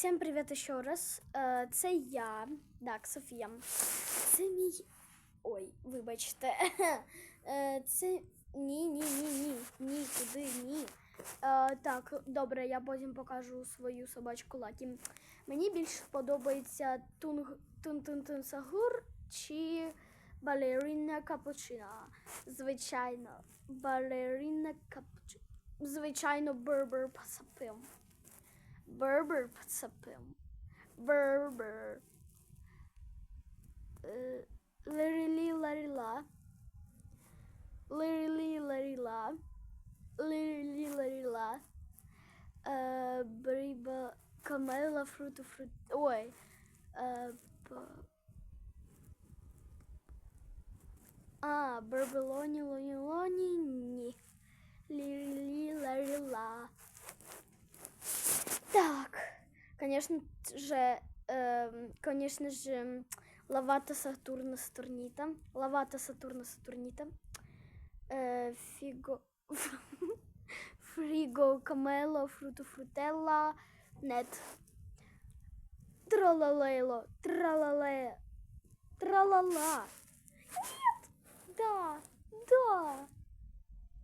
Всім привіт ще раз. Е, Це я, так, Софія. Це мій. Ой, вибачте. Е, Це ні, ні, ні, ні, ні, куди, ні. Е, Так, добре, я потім покажу свою собачку Лакі. Мені більше подобається тунг тун сагур чи балерина капучина. Звичайно, балерина капучина. Звичайно, бербер пасапим. Бербер поцепив. Бербер. Е, Лирилі ларіла. Лирилі ларіла. Лирилі ларіла. Е, Бриба. Камела фруту фрут. Ой. Е, б- А, Барбелоні лоні лоні ні. Лірілі конечно же, эм, конечно же, Лавата Сатурна Сатурнита, Лавата Сатурна Сатурнита, э, Фиго, Фриго Камело Фруту Фрутелла, Нет, Тралалейло, Тралале, Тралала. Нет, да, да.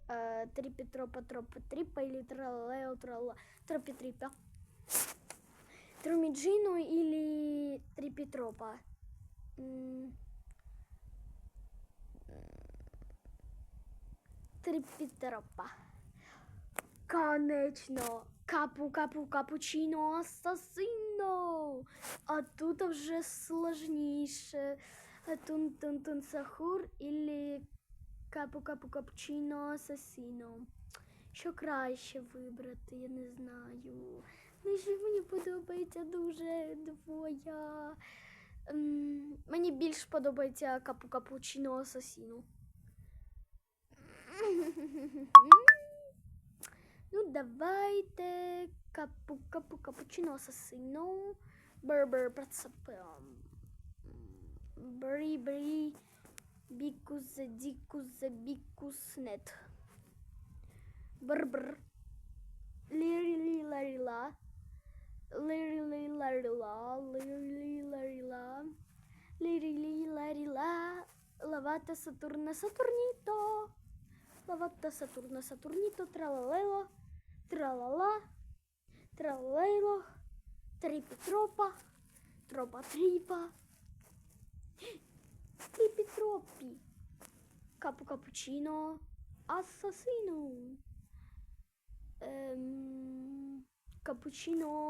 Э, Трипетропа, тропа, трипа или тралалео, трала, тропитрипа. Трумиджину или трипетропа? Трипетропа. Конечно. Капу, капу, капучино, асасино. А тут вже сложніше. Тун, тун, тун, сахур или капу, капу, капучино, асасино. Що краще вибрати, я не знаю. Мені подобається дуже двоє. Ем, мені більш подобається капу капучино асасіно. Ну, давайте капу капу капучино асасіно. Бербер працапем. Бері бері. Бікус дікус бікус нет. Бр-бр. Лірі-лі-ларіла. Лірі-лі-ларіла. Лірі-лі-ларіла. Лавата Сатурна Сатурніто. Лавата Сатурна Сатурніто. Тралалело. Тралала. Тралалело. Трипітропа. Тропа тріпа. Трипітропі. Капу капучино. Асасіно. Ehm, cappuccino